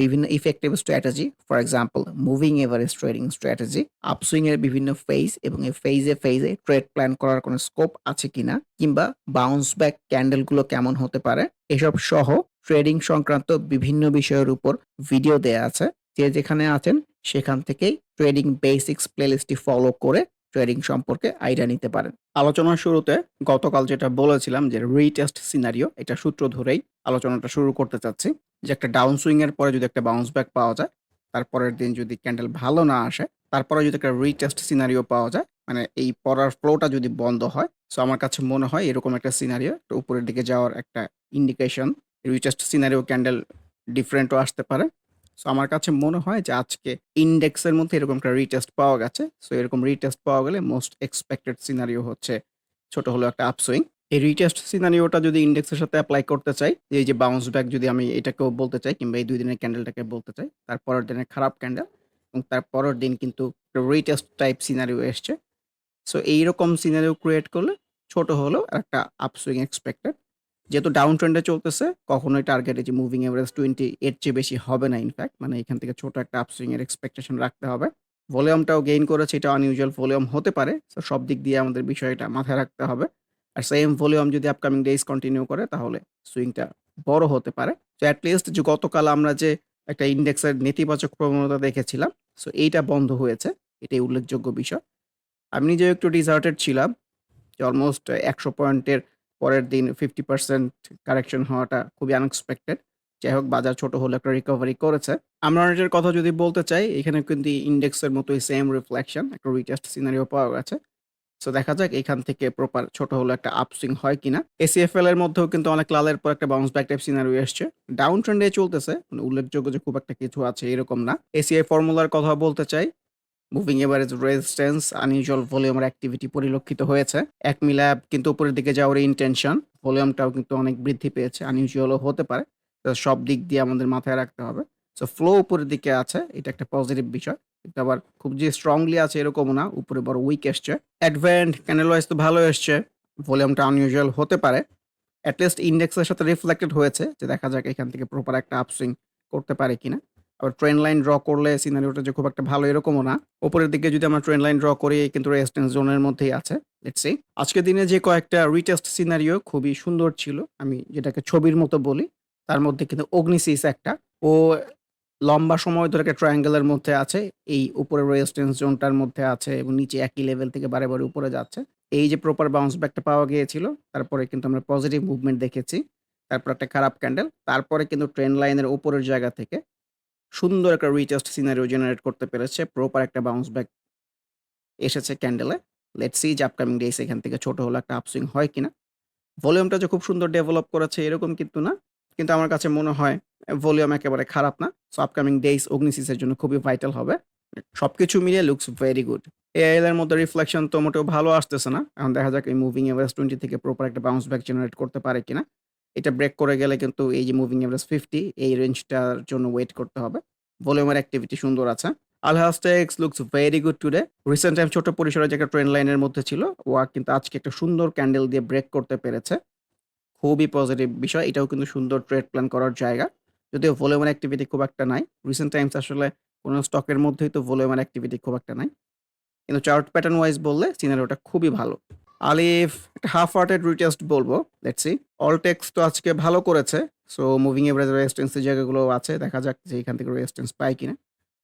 বিভিন্ন effective strategy, for example moving average trading strategy, upswing এর বিভিন্ন ফেজ এবং এই ফেজে, ফেজে ট্রেড প্ল্যান করার কোনো স্কোপ আছে কিনা কিংবা বাউন্স ব্যাক ক্যান্ডেলগুলো কেমন হতে পারে, এসব সহ ট্রেডিং সংক্রান্ত বিভিন্ন বিষয়ের উপর ভিডিও দেয়া আছে। যে যেখানে আছেন সেখান থেকেই ট্রেডিং বেসিক্স প্লেলিস্টটি ফলো করে ট্রেডিং সম্পর্কে আইডিয়া নিতে পারেন। আলোচনার শুরুতে গতকাল যেটা বলেছিলাম যে রিটেস্ট সিনারিও এটা সূত্র ধরেই আলোচনাটা শুরু করতে চাচ্ছি। যে একটা ডাউন সুইং এর পরে যদি একটা বাউন্স ব্যাক পাওয়া যায়, তারপরের দিন যদি ক্যান্ডেল ভালো না আসে, তারপরে যদি একটা রিটেস্ট সিনারিও পাওয়া যায়, মানে এই পড়ার ফ্লোটা যদি বন্ধ হয়, সো আমার কাছে মনে হয় এরকম একটা সিনারিও উপরের দিকে যাওয়ার একটা ইন্ডিকেশন। রিটেস্ট সিনারিও ক্যান্ডেল ডিফারেন্টও আসতে পারে। সো আমার কাছে মনে হয় যে আজকে ইন্ডেক্সের মধ্যে এরকম একটা রিটেস্ট পাওয়া গেছে। সো এরকম রিটেস্ট পাওয়া গেলে মোস্ট এক্সপেক্টেড সিনারিও হচ্ছে ছোট হলো একটা আপসুইং। এই রিটেস্ট সিনারিওটা যদি ইন্ডেক্সের সাথে অ্যাপ্লাই করতে চাই, এই যে বাউন্স ব্যাক যদি আমি এটাকেও বলতে চাই কিংবা এই দুই দিনের ক্যান্ডেলটাকে বলতে চাই, তার পরের দিনের খারাপ ক্যান্ডেল এবং তার পরের দিন কিন্তু রিটেস্ট টাইপ সিনারিও এসছে। সো এইরকম সিনারিও ক্রিয়েট করলে ছোট হলেও একটা আপসুইং এক্সপেক্টেড। যেহেতু ডাউন ট্রেন্ডে চলতেছে, কখনোই টার্গেট যে মুভিং এভারেজ 20 এর চেয়ে বেশি হবে না ইনফ্যাক্ট। মানে এখান থেকে ছোট একটা আপসুইং এর এক্সপেকটেশন রাখতে হবে। ভলিউমটাও গেইন করেছে, এটা আনইউজুয়াল ভলিউম হতে পারে। সো সব দিক দিয়ে আমাদের বিষয়টা মাথায় রাখতে হবে। আর সেম ভলিউম যদি আপকামিং ডেইজ কন্টিনিউ করে তাহলে সুইংটা বড় হতে পারে। সো এট লিস্ট যে গতকাল আমরা যে একটা ইন্ডেক্সের নেতিবাচক প্রবণতা দেখেছিলাম, সো এইটা বন্ধ হয়েছে। এটাই উল্লেখযোগ্য বিষয়। আমি নিজেও একটু ডিসার্টেড ছিলাম। যে অলমোস্ট ১০০ পয়েন্টের পরের দিন 50% কারেকশন হওয়াটা খুবই আনএক্সপেক্টেড। যাই হোক বাজার ছোট হলে একটা রিকভারি করেছে। আমরানের কথা যদি বলতে চাই, এখানে কিন্তু ইন্ডেক্সের মতোই সেম রিফ্লেকশন একটা রিটেস্ট সিনারিও পাওয়া গেছে। সো দেখা যাক এখান থেকে প্রপার ছোট হলেও একটা আপসুইং হয় কিনা। এসিএফএল এর মধ্যেও কিন্তু অনেক লালের পর একটা বাউন্স ব্যাক টাইপ সিনারিও এসছে। ডাউন ট্রেন্ডে চলতেছে। মানে উল্লেখযোগ্য যে খুব একটা কিছু আছে এরকম না। এসিআই ফর্মুলার কথা বলতে চাই। মুভিং এভারেজ রেজিস্ট্যান্স, আনইউজুয়াল ভলিউমের অ্যাক্টিভিটি পরিলক্ষিত হয়েছে। এক মিলাপ কিন্তু উপরের দিকে যাওয়ার ইনটেনশন। ভলিউমটাও কিন্তু অনেক বৃদ্ধি পেয়েছে। আনইউজুয়ালও হতে পারে। সব দিক দিয়ে আমাদের মাথায় রাখতে হবে। সো ফ্লো উপরের দিকে আছে। এটা একটা পজিটিভ বিষয়। কিন্তু আবার খুব যে স্ট্রংলি আছে এরকমও না। উপরে বড় উইক এসছে। অ্যাডভেন্ট ক্যান্ডেল ওয়াইজ তো ভালো এসছে। ভলিউমটা আনইউজুয়াল হতে পারে। এট লিস্ট ইন্ডেক্সের সাথে রিফ্লেক্টেড হয়েছে যে দেখা যাক এখান থেকে প্রপার একটা আপসুইং করতে পারে কিনা। আবার ট্রেন্ড লাইন ড্র করলে সিনারিওটা যে খুব একটা ভালো এরকমও না। উপরের দিকে যদি আমরা ট্রেন লাইন ড্র করি কিন্তু রেজিস্ট্যান্স জোনের মধ্যেই আছে। লেটস। আজকের দিনে যে কয়েকটা রিটেস্ট সিনারিও খুবই সুন্দর ছিল। আমি যেটাকে ছবির মতো বলি। তার মধ্যে কিন্তু অগ্নিসিস একটা। ও লম্বা সময় ধরে একটা ট্রায়াঙ্গেলের মধ্যে আছে। এই উপরের রেজিস্ট্যান্স জোনটার মধ্যে আছে এবং নিচে একই লেভেল থেকে বারে, বারে উপরে যাচ্ছে। এই যে প্রপার বাউন্স ব্যাকটা পাওয়া গিয়েছিল, তারপরে কিন্তু আমরা পজিটিভ মুভমেন্ট দেখেছি। তারপর একটা খারাপ ক্যান্ডেল। তারপরে কিন্তু ট্রেন লাইনের উপরের জায়গা থেকে সুন্দর একটা রিটেস্ট সিনারিও জেনারেট করতে পেরেছে। প্রপার একটা বাউন্স ব্যাক এসেছে ক্যান্ডেলে। লেট সি যে আপকামিং ডেইস এখান থেকে ছোট হলেও একটা আপসুইং হয় কিনা। ভলিউমটা যে খুব সুন্দর ডেভেলপ করেছে এরকম কিন্তু না। কিন্তু আমার কাছে মনে হয় ভলিউম একেবারে খারাপ না। সো আপকামিং ডেইস অগ্নিসিসের জন্য খুবই ভাইটাল হবে। সবকিছু মিলিয়ে লুকস ভেরি গুড। এআইএল এর মধ্যে রিফ্লেকশন তো মোটেও ভালো আসতেছে না। এখন দেখা যাক এই মুভিং এভারেজ 20 থেকে প্রপার একটা বাউন্স ব্যাক জেনারেট করতে পারে কিনা। এটা ব্রেক করে গেলে কিন্তু এই যে মুভিং এভারেজ 50 এই রেঞ্জটার জন্য ওয়েট করতে হবে। ভলিউমের অ্যাক্টিভিটি সুন্দর আছে। Alhajtex looks very good today. Recent time ছোট পরিসরে যে একটা ট্রেন্ড লাইনের মধ্যে ছিল, ওয়া কিন্তু আজকে একটা সুন্দর ক্যান্ডেল দিয়ে ব্রেক করতে পেরেছে। খুবই পজিটিভ বিষয়। এটাও কিন্তু সুন্দর ট্রেড প্ল্যান করার জায়গা। যদিও ভলিউমের অ্যাক্টিভিটি খুব একটা নাই। রিসেন্ট টাইমস আসলে কোনো স্টকের মধ্যেই তো ভলিউমের অ্যাক্টিভিটি খুব একটা নাই। কিন্তু চার্ট প্যাটার্ন ওয়াইজ বললে সিনারিওটা খুবই ভালো। আলিফ একটা হাফ হার্টেড রিটেস্ট বলব লেটস অল টেক্স তো আজকে ভালো করেছে সো মুভিং এভারেজ রেজিস্ট্যান্সের জায়গাগুলো আছে, দেখা যাক যে এখান থেকে রেজিস্ট্যান্স পায় কিনা।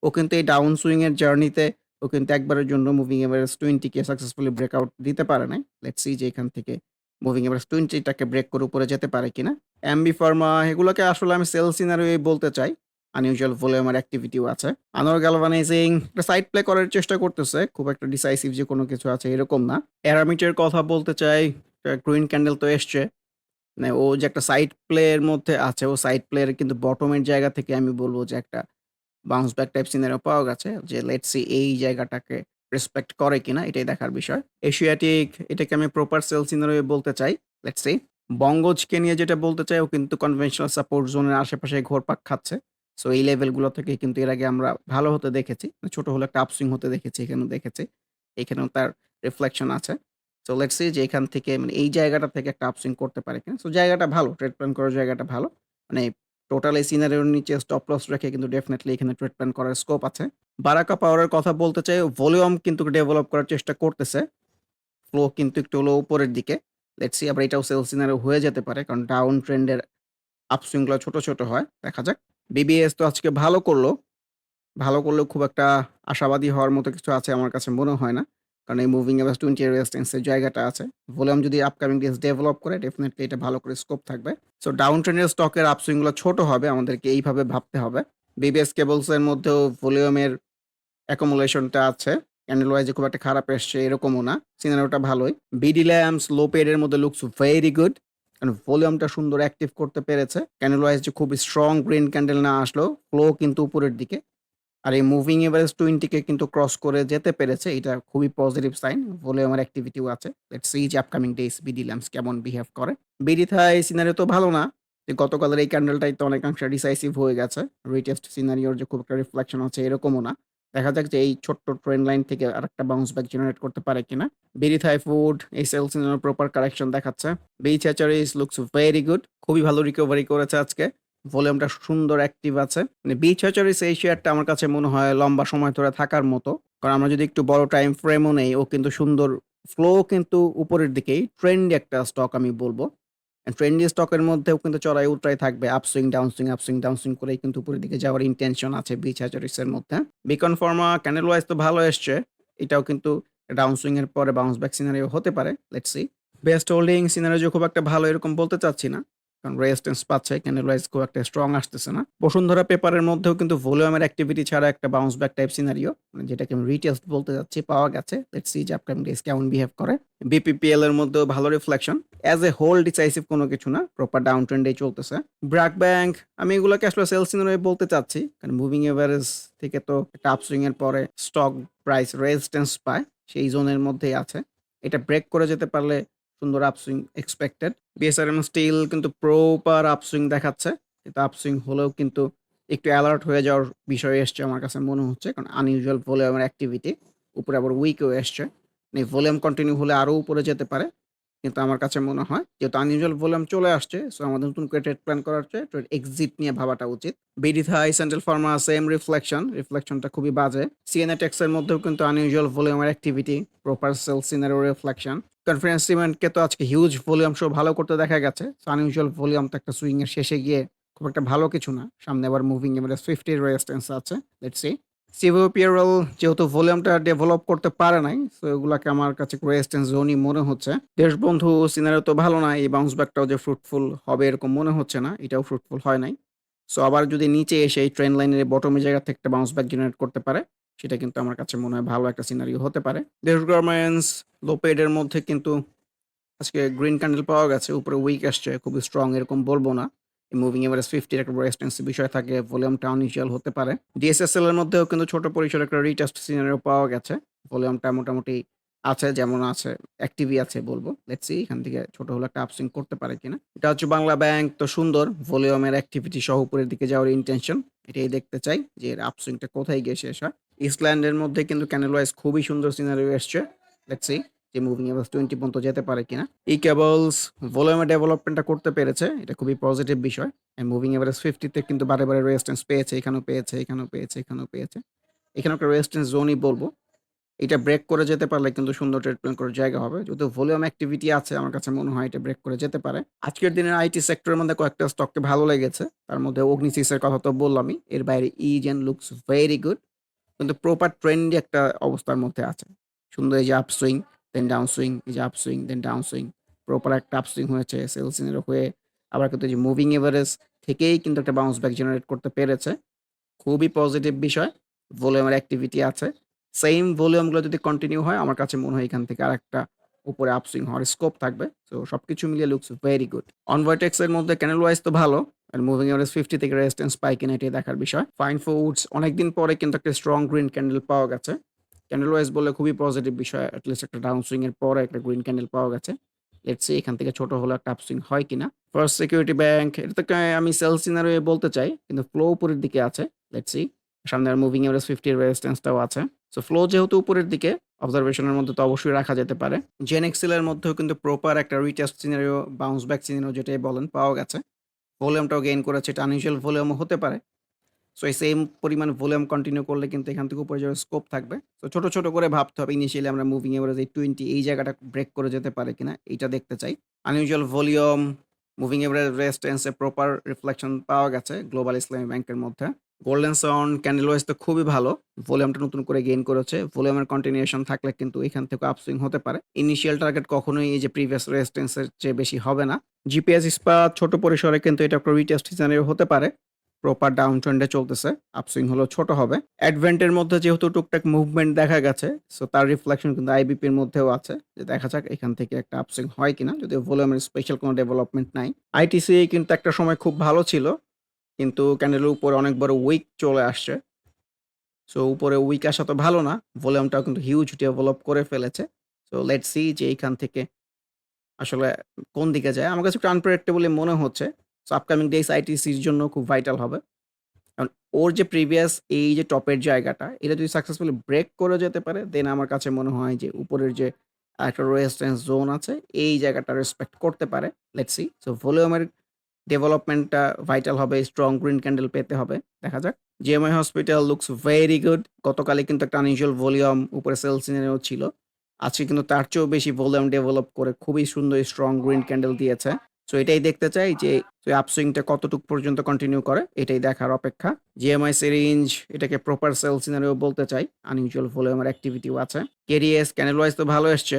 ও কিন্তু এই ডাউন সুইং এর জার্নিতে ও কিন্তু একবারের জন্য মুভিং এভারেজ টোয়েন্টিকে সাকসেসফুলি ব্রেকআউট দিতে পারে নাই। লেটস যে এখান থেকে মুভিং এভারেজ টোয়েন্টিটাকে ব্রেক করে উপরে যেতে পারে কিনা। এমবি ফার্মা এগুলোকে আসলে আমি সেল সিনারি বলতে চাই। আনইউজুয়াল ভলিউমের অ্যাক্টিভিটিও আছে। আনোয়ার গ্যালভানাইজিং সাইড প্লে করার চেষ্টা করতেছে, খুব একটা ডিসাইসিভ যে কোনো কিছু আছে এরকম না। অ্যারামিটের কথা বলতে চাই গ্রিন ক্যান্ডেল তো এসছে। মানে ও যে একটা সাইড প্লের মধ্যে আছে, ও সাইড প্লেয়ার কিন্তু বটমের জায়গা থেকে আমি বলব যে একটা বাউন্স ব্যাক টাইপ সিনারিও পাওয়া গেছে, যে লেট সি এই জায়গাটাকে রেসপেক্ট করে কিনা, এটাই দেখার বিষয়। এশিয়াটিক এটাকে আমি প্রপার সেল সিনারিও বলতে চাই লেটস সি বঙ্গজকে নিয়ে যেটা বলতে চাই, ও কিন্তু কনভেনশনাল সাপোর্ট জোনের আশেপাশে ঘোরপাক খাচ্ছে। সো এই লেভেলগুলো থেকে কিন্তু এর আগে আমরা ভালো হতে দেখেছি। ছোট হলে একটা আপসুইং হতে দেখেছি, এখানেও দেখেছি। এখানেও তার রিফ্লেকশন আছে। সো লেটস যে এখান থেকে মানে এই জায়গাটা থেকে একটা আপসুইং করতে পারে কিনা। সো জায়গাটা ভালো ট্রেড প্ল্যান করার জায়গাটা ভালো। মানে টোটাল এই সিনারিওর নিচে স্টপ লস রেখে কিন্তু ডেফিনেটলি এখানে ট্রেড প্ল্যান করার স্কোপ আছে। বারাকা পাওয়ারের কথা বলতে চাই ভলিউম কিন্তু ডেভেলপ করার চেষ্টা করতেছে। ফ্লো কিন্তু একটু হলো উপরের দিকে। লেটস আবার এটাও সেল সিনারিও হয়ে যেতে পারে, কারণ ডাউন ট্রেন্ডের আপসুইংগুলো ছোট ছোট হয়। দেখা যাক। বিবিএস তো আজকে ভালো করল। ভালো করলেও খুব একটা আশাবাদী হওয়ার মতো কিছু আছে আমার কাছে মনে হয় না। কারণ এই মুভিং এভার টোয়েন্টি রেজিস্টেন্সের জায়গাটা আছে। ভলিউম যদি আপকামিং ডেজ ডেভেলপ করে ডেফিনেটলি এটা ভালো করে স্কোপ থাকবে। সো ডাউন ট্রেন্ডের স্টকের আপসুইংগুলো ছোট হবে, আমাদেরকে এইভাবে ভাবতে হবে। বিবিএস কেবলসের মধ্যেও ভলিউমের অ্যাকোমোলেশনটা আছে। ক্যান্ডেল ওয়াইজে খুব একটা খারাপ এসছে, এরকমও না। সিনারিওটা ভালোই। বিডি ল্যাম্পস লো পেডের মধ্যে লুকস ভেরি গুড কারণ ভলিউমটা সুন্দর অ্যাক্টিভ করতে পেরেছে। ক্যান্ডেল ওয়াইজ যে খুব স্ট্রং গ্রিন ক্যান্ডেল না আসলো ফ্লো কিন্তু উপরের দিকে। আর এই মুভিং এভারেজ টোয়েন্টিকে কিন্তু ক্রস করে যেতে পেরেছে, এটা খুবই পজিটিভ সাইন ভলিউমের অ্যাক্টিভিটিও আছে। Let's see upcoming days BD lamps কেমন বিহেভ করে। বিডি থাই সিনারিও তো ভালো না। যে গতকালের এই ক্যান্ডেলটাই তো অনেকাংশে ডিসাইসিভ হয়ে গেছে। রিটেস্ট সিনারিওর যে খুব একটা রিফ্লেকশন আছে এরকমও না। দেখা যাক যে এই ছোট্ট ট্রেন লাইন থেকে আরেকটা বাউন্স ব্যাক জেনারেট করতে পারে কিনা। বেরি থাই ফুড এই সেলস প্রপার কারেকশন দেখাচ্ছে। Beach hatcheries looks very good খুবই ভালো রিকভারি করেছে আজকে। ভলিউমটা সুন্দর অ্যাক্টিভ আছে। মানে বিচ এই শেয়ারটা আমার কাছে মনে হয় লম্বা সময় ধরে থাকার মতো। কারণ আমরা যদি একটু বড় টাইম ফ্রেমও নেই, ও কিন্তু সুন্দর ফ্লো কিন্তু উপরের দিকেই ট্রেন্ড একটা স্টক আমি বলব। ট্রেন্ডি স্টকের মধ্যেও কিন্তু চড়াই উতরাই থাকবে আপসুইং ডাউনসুইং আপসুইং ডাউনসুইং করে কিন্তু উপরের দিকে যাওয়ার ইন্টেনশন আছে বিচ হাজারিসের মধ্যে। বিকন ফর্মা ক্যানেল ওয়াইজ তো ভালো এসছে, এটাও কিন্তু ডাউনসুইং এর পরে বাউন্স ব্যাক সিনারিও হতে পারে লেটসি বেস্ট হোল্ডিং সিনারিও খুব একটা ভালো এরকম বলতে চাচ্ছি না। কারণ রেজিস্ট্যান্স পাচ্ছে ক্যান্ডেল ওয়াইজ খুব একটা স্ট্রং আসতেছে না। বসুন্ধরা পেপারের মধ্যেও কিন্তু ভলিউমের অ্যাক্টিভিটি ছাড়া একটা বাউন্স ব্যাক টাইপ সিনারিও মানে যেটাকে আমি রিটেস্ট বলতে যাচ্ছি, পাওয়া গেছে। লেটস সি যে আপকামিং ডেজ কেমন বিহেভ করে। বিপিপিএল এর মধ্যেও ভালো reflection as a whole decisive কোনো কিছু না প্রপার ডাউন ট্রেন্ডে চলতেছে। ব্র্যাক ব্যাংক আমি এগুলোকে আসলে সেল সিনারিও বলতে চাচ্ছি, কারণ মুভিং এভারেজ থেকে তো একটা আপসুইং এর পরে স্টক প্রাইস রেজিস্ট্যান্স পায় সেই জোনের মধ্যেই আছে। এটা ব্রেক করে যেতে পারলে সুন্দর আপসুইং এক্সপেক্টেড বিএসআরএম স্টিল কিন্তু প্রপার আপসুইং দেখাচ্ছে। কিন্তু আপসুইং হলেও কিন্তু একটু অ্যালার্ট হয়ে যাওয়ার বিষয় এসছে আমার কাছে মনে হচ্ছে, কারণ আনইউজুয়াল ভলিউমের অ্যাক্টিভিটি উপরে আবার উইকও এসছে। ভলিউম কন্টিনিউ হলে আরও উপরে যেতে পারে। কিন্তু আমার কাছে মনে হয় যেহেতু আনইউজুয়াল ভলিউম চলে আসছে সো আমাদের নতুন করে ট্রেড প্ল্যান করার চেয়ে ট্রেড এক্সিট নিয়ে ভাবাটা উচিত। BD Thai central pharma same reflection রিফ্লেকশনটা খুবই বাজে। সিএনএ টেক্সের মধ্যেও কিন্তু আনইউজুয়াল ভলিউমের activity proper sell scenario reflection confidence সিমেন্টকে তো আজকে হিউজ ভলিউম শো ভালো করতে দেখা গেছে সো আনইউজুয়াল ভলিউম তো একটা সুইং এর শেষে গিয়ে খুব একটা ভালো কিছু না। সামনে আবার মুভিং এবারে ফিফটির রেজিস্ট্যান্স আছে লেটস সি সিভো পিয়ারল যেহেতু ভলিউমটা ডেভেলপ করতে পারে নাই সো এগুলাকে আমার কাছে রেজিস্ট্যান্স জোনই মনে হচ্ছে। দেশবন্ধু সিনারিও তো ভালো না, এই বাউন্স ব্যাকটাও যে ফ্রুটফুল হবে এরকম মনে হচ্ছে না, এটাও ফ্রুটফুল হয় নাই। সো আবার যদি নিচে এসে এই ট্রেন লাইনের বটমের জায়গা থেকে একটা বাউন্স ব্যাক জেনারেট করতে পারে, সেটা কিন্তু আমার কাছে মনে হয় ভালো একটা সিনারিও হতে পারে। দেশ গার্মেন্টস লোপেডের মধ্যে কিন্তু আজকে গ্রিন ক্যান্ডেল পাওয়া গেছে, উপরে উইক আসছে খুব স্ট্রং এরকম বলব না। মুভিং এভারেজ ফিফটির একটা রেজিস্ট্যান্স বিষয় থাকে ভলিউমটা অনিউজুয়াল হতে পারে। ডিএসএসএল এর মধ্যেও কিন্তু ছোট পরিসরে একটা রিটেস্ট সিনারিও পাওয়া গেছে। ভলিউমটা মোটামুটি আছে, যেমন আছে অ্যাক্টিভই আছে বলব। লেটস এখান থেকে ছোট হলে একটা আপসিং করতে পারে কিনা। এটা হচ্ছে বাংলা ব্যাংক তো সুন্দর। ভলিউমের অ্যাক্টিভিটি সহ উপরের দিকে যাওয়ার ইন্টেনশন এটাই দেখতে চাই যে এর আপসুইংটা কোথায় গিয়ে শেষ হয়। ইসল্যান্ডের মধ্যে কিন্তু ক্যানেল ওয়াইজ খুবই সুন্দর সিনারিও এসছে। লেটস যে মুভিং এভারেজ টোয়েন্টি পর্যন্ত যেতে পারে কিনা ই কেবলস ভলিউমের ডেভেলপমেন্টটা করতে পেরেছে এটা খুবই পজিটিভ বিষয় মুভিং এভারেজ ফিফটিতে কিন্তু বারে বারে রেজিস্ট্যান্স পেয়েছে এখানেও পেয়েছে এখানেও পেয়েছে এখানেও পেয়েছে এখানে একটা রেজিস্ট্যান্স জোনই বলব এটা ব্রেক করে যেতে পারলে কিন্তু সুন্দর প্ল্যান করার জায়গা হবে। যেহেতু ভলিউম অ্যাক্টিভিটি আছে আমার কাছে মনে হয় এটা ব্রেক করে যেতে পারে। আজকের দিনের আইটি সেক্টরের মধ্যে কয়েকটা স্টককে ভালো লেগেছে। তার মধ্যে অগ্নিসিসের কথা তো বললামই। এর বাইরে ইজেন লুকস ভেরি গুড। কিন্তু প্রপার ট্রেন্ডি একটা অবস্থার মধ্যে আছে। সুন্দর এই যে আপসুইং, দেন ডাউন সুইং, এই যে upswing, then down swing. Proper একটা আপসুইং হয়েছে সেল সিনারিও হয়ে আবার কিন্তু যে মুভিং এভারেজ থেকেই কিন্তু একটা বাউন্স ব্যাক জেনারেট করতে পেরেছে। খুবই পজিটিভ বিষয়। ভলিউমের অ্যাক্টিভিটি আছে। সেইম ভলিউমগুলো যদি কন্টিনিউ হয় আমার কাছে মনে হয় এখান থেকে আরেকটা উপরে আপসুইং হওয়ার স্কোপ থাকবে। সো সবকিছু মিলিয়ে looks very good. On vertex এর মধ্যে ক্যান্ডেল ওয়াইজ তো ভালো। আর মুভিং এভারেজ 50 থেকে রেজিস্ট্যান্স কিনা এটাই দেখার বিষয়। ফাইন ফুডস অনেকদিন পরে কিন্তু একটা স্ট্রং গ্রিন ক্যান্ডেল পাওয়া গেছে। ক্যান্ডেল ওয়াইজ বলে খুবই পজিটিভ বিষয়। এট লিস্ট একটা ডাউন সুইং এর পরে একটা গ্রিন ক্যান্ডেল পাওয়া গেছে। লেটস সি এখান থেকে ছোট হলেও একটা আপসুইং হয় কিনা। ফার্স্ট সিকিউরিটি ব্যাংক এটাকে আমি সেল সিনারিও বলতে চাই। কিন্তু ফ্লো উপরের দিকে আছে। লেটস সামনে মুভিং এভারেজ 50 এর রেজিস্ট্যান্সটাও আছে। সো ফ্লো যেহেতু উপরের দিকে অবজারভেশনের মধ্যে তো অবশ্যই রাখা যেতে পারে। জেন এক্সেল এর মধ্যেও কিন্তু প্রপার একটা retest scenario bounce back scenario যেটাই বলেন, পাওয়া গেছে। ভলিউমটাও গেইন করেছে। এটা আনইউজুয়াল ভলিউমও হতে পারে। সো এই সেম পরিমাণ ভলিউম কন্টিনিউ করলে কিন্তু এখান থেকে উপরে যাওয়ার স্কোপ থাকবে। সো ছোট, ছোট করে ভাবতে হবে ইনিশিয়ালি আমরা মুভিং এভারেজ এই 20 এই জায়গাটা ব্রেক করে যেতে পারে কিনা এইটা দেখতে চাই। Unusual volume, moving average resistance এ প্রপার রিফ্লেকশন পাওয়া গেছে গ্লোবাল ইসলামী ব্যাংকের মধ্যে। গোল্ডেন সান ক্যান্ডেল ওয়াইজ তো খুবই ভালো। ভলিউমটা নতুন করে গেইন করেছে। ভলিউমের কন্টিনিউশন থাকলে কিন্তু এখান থেকে আপসুইং হতে পারে। ইনিশিয়াল টার্গেট কখনোই এই যে প্রিভিয়াস রেজিস্ট্যান্স এর চেয়ে বেশি হবে না। জিপিএস ইস্পাত ছোট পরিসরে কিন্তু এটা একটা রিটেস্ট হতে পারে। প্রপার ডাউন ট্রেন্ডে চলতেছে। আপসুইং হলো ছোট হবে। অ্যাডভেন্টের মধ্যে যেহেতু টুকটাক মুভমেন্ট দেখা গেছে। সো তার রিফ্লেকশন কিন্তু আইবিপির মধ্যেও আছে। যে দেখা যাক এখান থেকে একটা আপসুইং হয় কিনা। যদিও ভলিউমের স্পেশাল কোনো ডেভেলপমেন্ট নাই। আইটিসি কিন্তু একটা সময় খুব ভালো ছিল। কিন্তু ক্যান্ডেলের উপরে অনেক বড় উইক চলে আসছে। সো উপরে উইক আসা তো ভালো না। ভলিউমটাও কিন্তু হিউজ ডেভেলপ করে ফেলেছে। সো লেটস সি যে এইখান থেকে আসলে কোন দিকে যায়। আমার কাছে একটু আনপ্রেডিক্টেবলই মনে হচ্ছে। সো আপকামিং ডেইস আইটিসির জন্য খুব ভাইটাল হবে। কারণ ওর যে প্রিভিয়াস এই যে টপের জায়গাটা, এটা যদি সাকসেসফুলি ব্রেক করে যেতে পারে দেন আমার কাছে মনে হয় যে উপরের যে একটা রেজিস্ট্যান্স জোন আছে, এই জায়গাটা রেসপেক্ট করতে পারে। Let's see. সো ভলিউমের ডেভেলপমেন্টটা ভাইটাল হবে। স্ট্রং গ্রিন ক্যান্ডেল পেতে হবে। দেখা যাক। GMI hospital looks very good. গতকালই কিন্তু একটা আনইউজুয়াল ভলিউম উপরে সেল সিনারিও ছিল। আজকে কিন্তু তার চেয়েও বেশি ভলিউম ডেভেলপ করে খুবই সুন্দর স্ট্রং গ্রিন ক্যান্ডেল দিয়েছে। সো এটাই দেখতে চাই যে আপসুইংটা কতটুক পর্যন্ত কন্টিনিউ করে, এটাই দেখার অপেক্ষা। জিএমআই সিরিঞ্জ এটাকে প্রপার সেল সিনারিও বলতে চাই। আনইউজুয়াল ভলিউমের অ্যাক্টিভিটিও আছে। কেডিএস ক্যান্ডেল ওয়াইজ তো ভালো এসছে।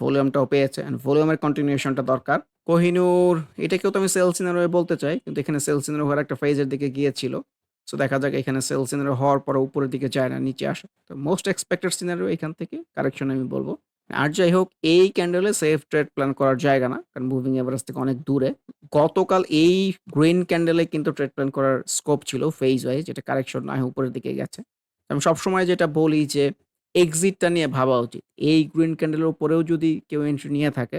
ভলিউমটাও পেয়েছে। এন্ড ভলিউমের কন্টিনিউশনটা দরকার। কোহিনূর এটাকেও তো আমি সেল সিনারিও বলতে চাই। কিন্তু এখানে সেল সিনারিও হওয়ার একটা ফেজের দিকে গিয়েছিল। সো দেখা যাক, এখানে সেল সিনারিও হওয়ার পরে উপরের দিকে যায় না, নিচে আসে। তো মোস্ট এক্সপেক্টেড সিনারিও এখান থেকে কারেকশন আমি বলব। আর যাই হোক এই ক্যান্ডেলে সেফ ট্রেড প্ল্যান করার জায়গা না। কারণ মুভিং এভারেজ থেকে অনেক দূরে। গতকাল এই গ্রিন ক্যান্ডেলে কিন্তু ট্রেড প্ল্যান করার স্কোপ ছিল ফেজ ওয়াইজ যেটা কারেকশন না হয়ে উপরের দিকে গেছে। আমি সবসময় যেটা বলি যে এক্সিটটা নিয়ে ভাবা উচিত। এই গ্রিন ক্যান্ডেলের উপরেও যদি কেউ এন্ট্রি নিয়ে থাকে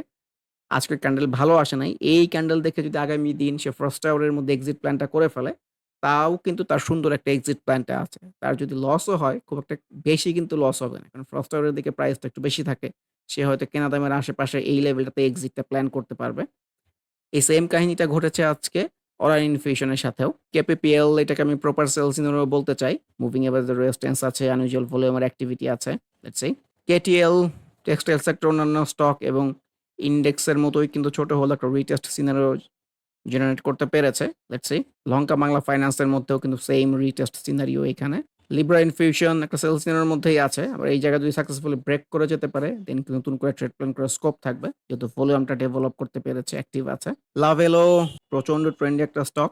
আজকের ক্যান্ডেল ভালো আসে নাই। এই ক্যান্ডেল দেখে যদি আগামী দিন সে ফার্স্ট আওয়ারের মধ্যে এক্সিট প্ল্যানটা করে ফেলে তাও কিন্তু তার সুন্দর একটা এক্সিট প্ল্যানটা আছে। তার যদি লসও হয় খুব একটা বেশি কিন্তু লস হবে না। কারণ আওয়ারের দিকে প্রাইসটা একটু বেশি থাকে। সে হয়তো কেনা দামের আশেপাশে এই লেভেলটাতে এক্সিটটা প্ল্যান করতে পারবে। এই সেম কাহিনীটা ঘটেছে আজকে ইনফিউশন এর সাথেও। কেপিপিএল এটাকে আমি প্রপার সেল সিনারিও বলতে চাই। মুভিং এভারেজ রেজিস্ট্যান্স আছে, আনইউজুয়াল ভলিউমের অ্যাক্টিভিটি আছে। কেটিএল টেক্সটাইল সেক্টর অন্যান্য স্টক এবং ইন্ডেক্সের মতোই কিন্তু ছোট হলেও একটা রিটেস্ট সিনারিও জেনারেট করতে পেরেছে। লেটস। লঙ্কা বাংলা ফাইন্যান্সের মধ্যেও কিন্তু সেম রিটেস্ট সিনারিও এখানে। লিব্রা ইনফিউশন একটা সেল সিনারিওর মধ্যেই আছে। আবার এই জায়গায় যদি সাকসেসফুলি ব্রেক করে যেতে পারে দেন নতুন করে ট্রেড প্ল্যান করার স্কোপ থাকবে। যেহেতু ভলিউমটা ডেভেলপ করতে পেরেছে, অ্যাক্টিভ আছে। লাভেলো প্রচণ্ড ট্রেন্ডি একটা স্টক।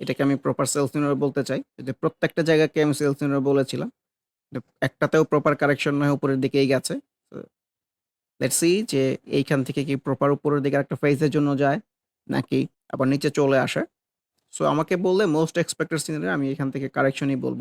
এটাকে আমি প্রপার সেল সিনারিও বলতে চাই। যদি প্রত্যেকটা জায়গাকে আমি সেল সিনারিও বলেছিলাম। একটাতেও প্রপার কারেকশন নয় উপরের দিকেই গেছে। লেটস যে এইখান থেকে কি প্রপার উপরের দিকে একটা ফেজের জন্য যায় নাকি আবার নিচে চলে আসে। সো আমাকে বললে মোস্ট এক্সপেক্টেড সিনারিও আমি এখান থেকে কারেকশনই বলব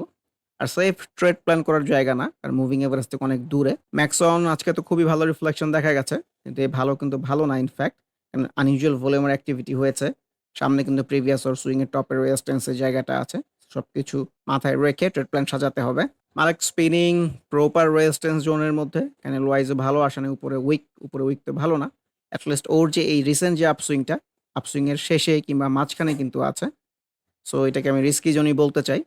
আর সেফ ট্রেড প্ল্যান করার জায়গা না। আর মুভিং এভারেজ থেকে অনেক দূরে। ম্যাক্সন আজকে তো খুবই ভালো রিফ্লেকশন দেখা গেছে। কিন্তু এই ভালো কিন্তু ভালো না ইনফ্যাক্ট। কারণ আনইউজুয়াল ভলিউমের অ্যাক্টিভিটি হয়েছে। সামনে কিন্তু প্রিভিয়াস ওর সুইং এর টপের রেজিস্ট্যান্স এর জায়গাটা আছে। সবকিছু মাথায় রেখে ট্রেড প্ল্যান সাজাতে হবে। মালেক স্পিনিং প্রপার রেজিস্ট্যান্স জোনের মধ্যে ক্যান্ডেল ওয়াইজ ভালো আসে নাই উপরে উইক উপরে উইক তো ভালো না। এট লিস্ট ওর যে এই রিসেন্ট যে আপ আপসুইংটা আপসুইং এর শেষে কিংবা মাঝখানে কিন্তু আছে। সো এটাকে আমি রিস্কি জোনই বলতে চাই।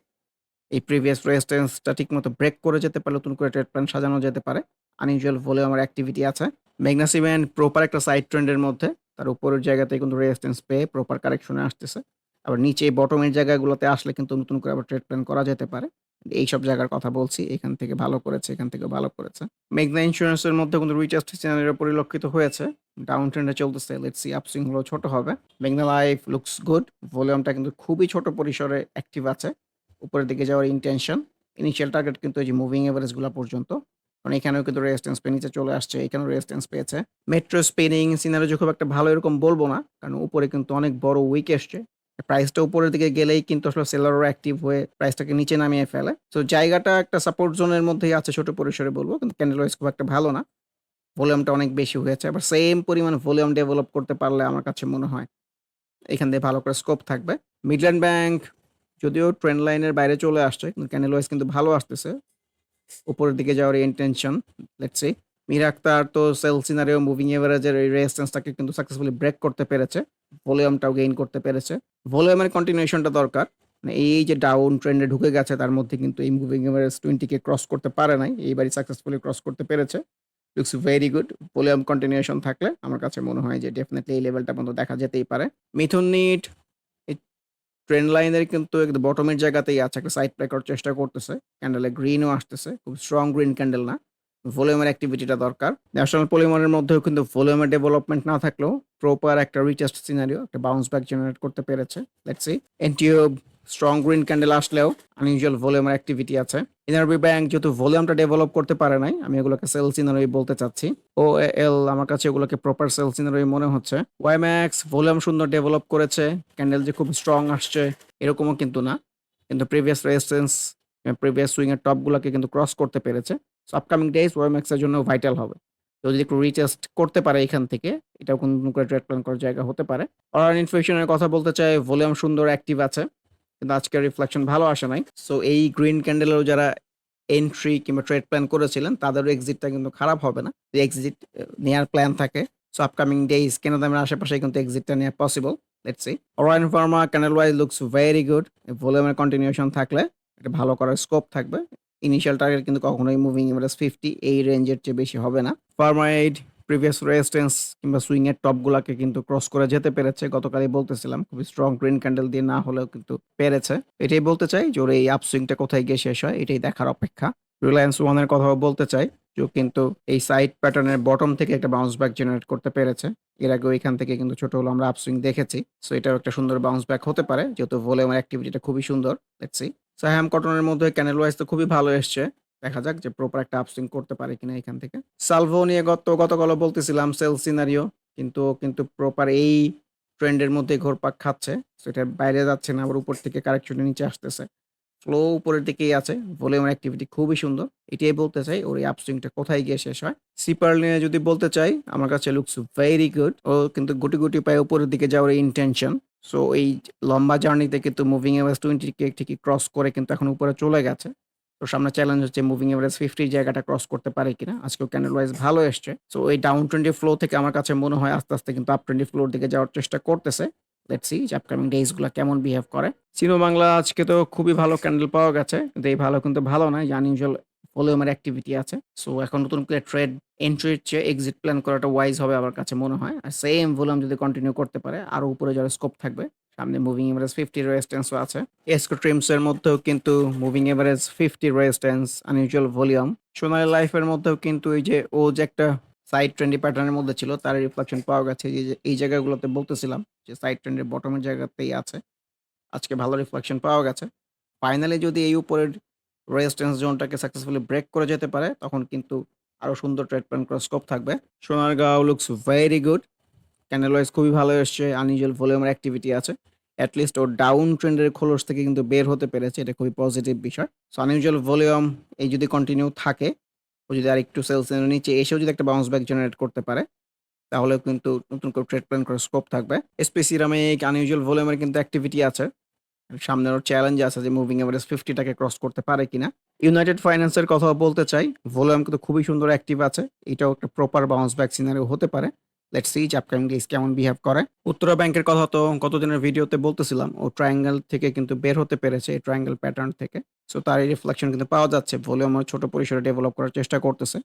এই প্রিভিয়াস রেজিস্ট্যান্সটা ঠিকমতো ব্রেক করে যেতে পারলে নতুন করে ট্রেড প্ল্যান সাজানো যেতে পারে। আনইউজুয়াল ভলিউমের অ্যাক্টিভিটি আছে। মেঘনা সিমেন্ট প্রপার একটা সাইড ট্রেন্ডের মধ্যে তার উপরের জায়গাতে কিন্তু রেজিস্ট্যান্স পেয়ে প্রপার কারেকশনে আসতেছে। আবার নিচে বটমের জায়গাগুলোতে আসলে কিন্তু নতুন করে আবার ট্রেড প্ল্যান করা যেতে পারে। এইসব জায়গার কথা বলছি। এখান থেকে ভালো করেছে, এখান থেকে ভালো করেছে। মেঘনা ইন্সুরেন্সের মধ্যে কিন্তু রিটেস্ট সিনারিও পরিলক্ষিত হয়েছে। ডাউন ট্রেন্ডে চলতেছে। লেটস সি আপসুইং হলেও ছোট হবে। মেঘনা লাইফ লুকস গুড। ভলিউমটা কিন্তু খুবই ছোট পরিসরে অ্যাক্টিভ আছে। উপরের দিকে যাওয়ার ইনটেনশন। ইনিশিয়াল টার্গেট কিন্তু এই যে মুভিং এভারেজগুলা পর্যন্ত। কারণ এখানেও কিন্তু রেজিস্ট্যান্স পেয়ে নিচে চলে আসছে। এখানেও রেজিস্ট্যান্স পেয়েছে। মেট্রো স্পিনিং সিনারিও খুব একটা ভালো এরকম বলব না। কারণ উপরে কিন্তু অনেক বড় উইক এসছে। প্রাইসটা উপরের দিকে গেলেই কিন্তু আসলে সেলাররা অ্যাক্টিভ হয়ে প্রাইসটাকে নিচে নামিয়ে ফেলে। তো জায়গাটা একটা সাপোর্ট জোনের মধ্যেই আছে ছোট পরিসরে বলব, কিন্তু ক্যান্ডেল ওয়াইজ খুব একটা ভালো না। ভলিউমটা অনেক বেশি হয়েছে। আবার সেম পরিমাণ ভলিউম ডেভেলপ করতে পারলে আমার কাছে মনে হয় এখান দিয়ে ভালো করে স্কোপ থাকবে। মিডল্যান্ড ব্যাংক যদিও ট্রেন্ড লাইনের বাইরে চলে আসছে। কিন্তু ক্যান্ডেল কিন্তু ভালো আসতেছে। উপরের দিকে যাওয়ার ইনটেনশন লেটস। মির আক্তার তো সেল সিনারিও মুভিং এভারেজের এই রেজিস্ট্যান্সটাকে কিন্তু সাকসেসফুলি ব্রেক করতে পেরেছে। ভলিউমটাও গেইন করতে পেরেছে। ভলিউমের কন্টিনিউশনটা দরকার। মানে এই যে ডাউন ট্রেন্ডে ঢুকে গেছে, তার মধ্যে কিন্তু এই মুভিং এভারেজ 20 কে ক্রস করতে পারে নাই। এইবারই সাকসেসফুলি ক্রস করতে পেরেছে। Looks very good. Volume continuation থাকলে আমার কাছে মনে হয় যে ডেফিনিটলি এই লেভেলটা পর্যন্ত দেখা যেতেই পারে। মিথুন নিট ট্রেন্ড লাইনের কিন্তু একদম বটমের জায়গাতেই আছে। একটা সাইড করার চেষ্টা করতেছে। ক্যান্ডেলে গ্রিনও আসতেছে। খুব স্ট্রং গ্রিন ক্যান্ডেল না। ভলিউমের অ্যাক্টিভিটিটা দরকার। ন্যাশনাল পলিমারের মধ্যেও কিন্তু ভলিউমের ডেভেলপমেন্ট না থাকলেও প্রপার একটা রিটেস্ট সিনারিও একটা বাউন্স ব্যাক জেনারেট করতে পেরেছে। Let's see. NTO strong green candle আসলেও আনইউজুয়াল ভলিউমের অ্যাক্টিভিটি আছে। এনআরবি ব্যাংক যেহেতু ভলিউমটা ডেভেলপ করতে পারে নাই, আমি এগুলোকে সেল সিনারি বলতে চাচ্ছি। ও এল আমার কাছে এগুলোকে প্রপার সেল সিনারি মনে হচ্ছে। ওয়াইম্যাক্স ভলিউম সুন্দর ডেভেলপ করেছে। ক্যান্ডেল যে খুব স্ট্রং আসছে এরকমও কিন্তু না। কিন্তু প্রিভিয়াস রেজিস্ট্যান্স প্রিভিয়াস সুইং এর টপ গুলাকে কিন্তু ক্রস করতে পেরেছে। সো আপকামিং ডেজ ওয়াইম্যাক্স এর জন্য ভাইটাল হবে। তো যদি একটু রিটেস্ট করতে পারে এখান থেকে, এটাও কোনো করে ট্রেড প্ল্যান করার জায়গা হতে পারে। অরান ইনফ্লেশনের কথা বলতে চাই ভলিউম সুন্দর অ্যাক্টিভ আছে। কিন্তু আজকের রিফ্লেকশন ভালো আসে নাই। সো এই গ্রিন ক্যান্ডেলেও যারা এন্ট্রি কিংবা ট্রেড প্ল্যান করেছিলেন তাদেরও এক্সিটটা কিন্তু খারাপ হবে না। এক্সিট নেয়ার প্ল্যান থাকে সো আপকামিং ডেজ কেনা দামের আশেপাশে কিন্তু এক্সিটটা নেওয়া possible. Let's see. Orion pharma candle wise looks very good. ভলিউমের কন্টিনিউশন থাকলে, এটা ভালো করার স্কোপ থাকবে। ইনিশিয়াল টার্গেট কিন্তু কখনোই মুভিং এভারেজ 50 এই রেঞ্জের চেয়ে বেশি হবে না। ফার্মাইড প্রিভিয়াস রেজিস্ট্যান্স কিংবা সুইং এর টপ গুলাকে কিন্তু ক্রস করে যেতে পেরেছে। গতকালই বলতেছিলাম, খুবই স্ট্রং গ্রিন ক্যান্ডেল দিয়ে না হলেও কিন্তু পেরেছে। এটাই বলতে চাই যে ওর এই আপসুইংটা কোথায় গিয়ে শেষ হয়, এটাই দেখার অপেক্ষা। রিলায়েন্স ওয়ানের কথাও বলতে চাই যে কিন্তু এই সাইড প্যাটার্নের বটম থেকে একটা বাউন্স ব্যাক জেনারেট করতে পেরেছে। এর আগে ওইখান থেকে কিন্তু ছোট হলেও আমরা আপসুইং দেখেছি। সো এটাও একটা সুন্দর বাউন্স ব্যাক হতে পারে, যেহেতু ভলিউমের অ্যাক্টিভিটিটা খুবই সুন্দর। সি। সাহাম কটনের মধ্যে ক্যানেল ওয়াইজ তো খুবই ভালো এসছে। দেখা যাক যে প্রপার একটা আপসুইং করতে পারে কিনা এখান থেকে। সালভো নিয়ে গত গতকালও বলতেছিলাম সেল সিনারিও কিন্তু কিন্তু প্রপার এই ট্রেন্ডের মধ্যে ঘুরপাক খাচ্ছে। সো এটার বাইরে যাচ্ছে না আবার উপর থেকে কারেকশনে নিচে আসতেছে। ফ্লো উপরের দিকেই আছে। ভলিউমের অ্যাক্টিভিটি খুবই সুন্দর। এটাই বলতে চাই ওর এই আপসুইংটা কোথায় গিয়ে শেষ হয়। সিপার নিয়ে যদি বলতে চাই আমার কাছে লুকস ভেরি গুড। ও কিন্তু গুটি, গুটি পায়ে উপরের দিকে যাওয়ার ইনটেনশন। সো এই লম্বা জার্নিতে কিন্তু মুভিং এভারেজ 20 কে ঠিকই ক্রস করে কিন্তু এখন উপরে চলে গেছে। তো সামনে চ্যালেঞ্জ হচ্ছে মুভিং এভারেজ 50 র জায়গাটা ক্রস করতে পারে কিনা। আজকেও ক্যান্ডেল ওয়াইজ ভালো এসছে। সো এই ডাউন ট্রেন্ডি ফ্লো থেকে আমার কাছে মনে হয় আস্তে, আস্তে কিন্তু আপ ট্রেন্ডি ফ্লোর দিকে যাওয়ার চেষ্টা করতেছে। লেটস যে আপকামিং ডেজগুলা কেমন বিহেভ করে। সিনো বাংলা আজকে তো খুবই ভালো ক্যান্ডেল পাওয়া গেছে। কিন্তু এই ভালো কিন্তু ভালো না। আনইউজুয়াল ভলিউমের অ্যাক্টিভিটি আছে। সো এখন নতুন করে ট্রেড এন্ট্রির চেয়ে এক্সিট প্ল্যান করাটা ওয়াইজ হবে আমার কাছে মনে হয়। আর সেম ভলিউম যদি কন্টিনিউ করতে পারে, আরও উপরে যারা স্কোপ থাকবে। সামনে মুভিং এভারেজ 50 রেজিস্ট্যান্সও আছে। এসকো ট্রিমসের মধ্যেও কিন্তু moving average 50 resistance unusual volume. Sonali লাইফের মধ্যেও কিন্তু এই যে ও যে একটা সাইড ট্রেন্ডি প্যাটার্নের মধ্যে ছিল, তার রিফ্লেকশন পাওয়া গেছে। যে, এই জায়গাগুলোতে বলতেছিলাম যে সাইড ট্রেন্ডের বটমের জায়গাতেই আছে। আজকে ভালো রিফ্লেকশন পাওয়া গেছে। ফাইনালি যদি এই উপরের রেজিস্ট্যান্স জোনটাকে সাকসেসফুলি ব্রেক করে যেতে পারে, তখন কিন্তু আরও সুন্দর ট্রেড প্ল্যান করার স্কোপ থাকবে। Sonargaon looks very good. Candle wise খুবই ভালো এসছে। আনইউজুয়াল ভলিউমের অ্যাক্টিভিটি আছে। এট লিস্ট ও ডাউন ট্রেন্ডের খোলস থেকে কিন্তু বের হতে পেরেছে। এটা খুবই পজিটিভ বিষয়। সো আনইউজুয়াল ভলিউম এই যদি কন্টিনিউ থাকে, ও যদি আরেকটু সেলস এর নিচে এসেও যদি একটা বাউন্স ব্যাক জেনারেট করতে পারে, তাহলেও কিন্তু নতুন করে ট্রেড প্ল্যান করার স্কোপ থাকবে। এসপি সিরামিক আনইউজুয়াল ভলিউমের কিন্তু অ্যাক্টিভিটি আছে। সামনে ওর চ্যালেঞ্জ আছে যে মুভিং এভারেজ 50 টাকে ক্রস করতে পারে কিনা। ইউনাইটেড ফাইন্যান্স এর কথাও বলতে চাই। ভলিউম কিন্তু খুবই সুন্দর অ্যাক্টিভ আছে। এটাও একটা প্রপার বাউন্স ব্যাক সিনারিও হতে পারে। লেটস সি আপকামিং ডেজ কেমন বিহেভ করে উত্তরা ব্যাংকের কথা তো গতদিনের ভিডিওতে বলতেছিলাম, ও ট্রায়াঙ্গেল থেকে কিন্তু বের হতে পেরেছে, এই ট্রায়াঙ্গেল প্যাটার্ন থেকে সো তার এই রিফ্লেকশন কিন্তু পাওয়া যাচ্ছে ভলিউম ছোট পরিসরে ডেভেলপ করার চেষ্টা করতেছে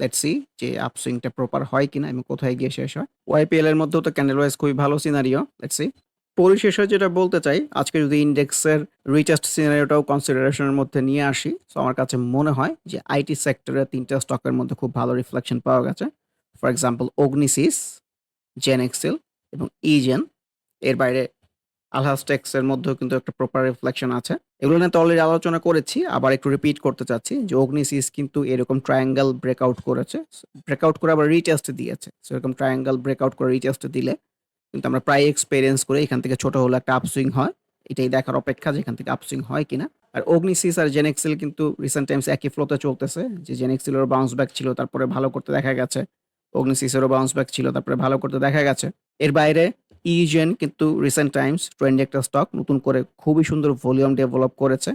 লেটস সি যে আপসুইংটা প্রপার হয় কিনা এবং কোথায় গিয়ে শেষ হয় ওয়াইপিএল এর মধ্যেও তো ক্যান্ডেল ওয়াইজ খুবই ভালো সিনারিও লেটস সি পরিশেষে যেটা বলতে চাই, আজকে যদি ইন্ডেক্সের রিটেস্ট সিনারিওটাও কনসিডারেশনের মধ্যে নিয়ে আসি তো আমার কাছে মনে হয় যে আইটি সেক্টরের তিনটা স্টকের মধ্যে খুব ভালো রিফ্লেকশন পাওয়া গেছে। ফর এক্সাম্পল অগ্নিসিস জেন এক্সেল এবং ইজেন এর বাইরে আলহাস্টেক্স এর মধ্যেও কিন্তু একটা প্রপার রিফ্লেকশন আছে। এগুলো নিয়ে তো অলরেডি আলোচনা করেছি, আবার একটু রিপিট করতে চাচ্ছি যে অগ্নিসিস কিন্তু এরকম ট্রায়াঙ্গেল ব্রেকআউট করেছে। ব্রেকআউট করে আবার রিটেস্ট দিয়েছে। সেরকম ট্রায়াঙ্গেল ব্রেকআউট করে রিটেস্ট দিলে কিন্তু আমরা প্রায় এক্সপেরিয়েন্স করে এখান থেকে ছোট হলে একটা আপসুইং হয়। এটাই দেখার অপেক্ষা যে এখান থেকে আপসুইং হয় কিনা। আর অগ্নিসিস আর জেনেক্সেল কিন্তু রিসেন্ট টাইমস একই ফ্লোতে চলতেছে, যে জেনেক্সেলেরও বাউন্স ব্যাক ছিল, তারপরে ভালো করতে দেখা গেছে। অগ্নিসিসেরও বাউন্স ব্যাক ছিল, তারপরে ভালো করতে দেখা গেছে। এর বাইরে ইজেন কিন্তু রিসেন্ট টাইমস ট্রেন্ডি একটা স্টক নতুন করে খুবই সুন্দর ভলিউম ডেভেলপ করেছে।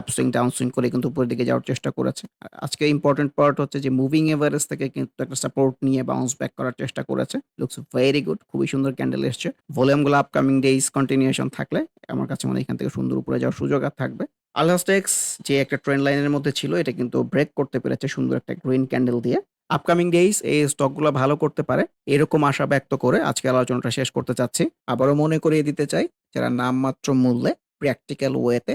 আপসুইং ডাউনসুইং করে কিন্তু উপরের দিকে যাওয়ার চেষ্টা করেছে। আজকে ইম্পর্টেন্ট পার্ট হচ্ছে যে মুভিং এভারেজ থেকে কিন্তু একটা সাপোর্ট নিয়ে বাউন্স ব্যাক করার চেষ্টা করেছে। লুকস ভেরি গুড খুবই সুন্দর ক্যান্ডেল এসছে। ভলিউমগুলো আপকামিং ডেইজ কন্টিনিউশন থাকলে আমার কাছে মনে হয় এখান থেকে সুন্দর উপরে যাওয়ার সুযোগ আর থাকবে। আলহাস্টেক্স যে একটা ট্রেন্ড লাইনের মধ্যে ছিল, এটা কিন্তু ব্রেক করতে পেরেছে সুন্দর একটা গ্রিন ক্যান্ডেল দিয়ে। আপকামিং ডেইজ এই স্টকগুলো ভালো করতে পারে, এরকম আশা ব্যক্ত করে আজকে আলোচনাটা শেষ করতে চাচ্ছি। আবারও মনে করিয়ে দিতে চাই, যারা নামমাত্র মূল্যে প্র্যাকটিক্যাল ওয়েতে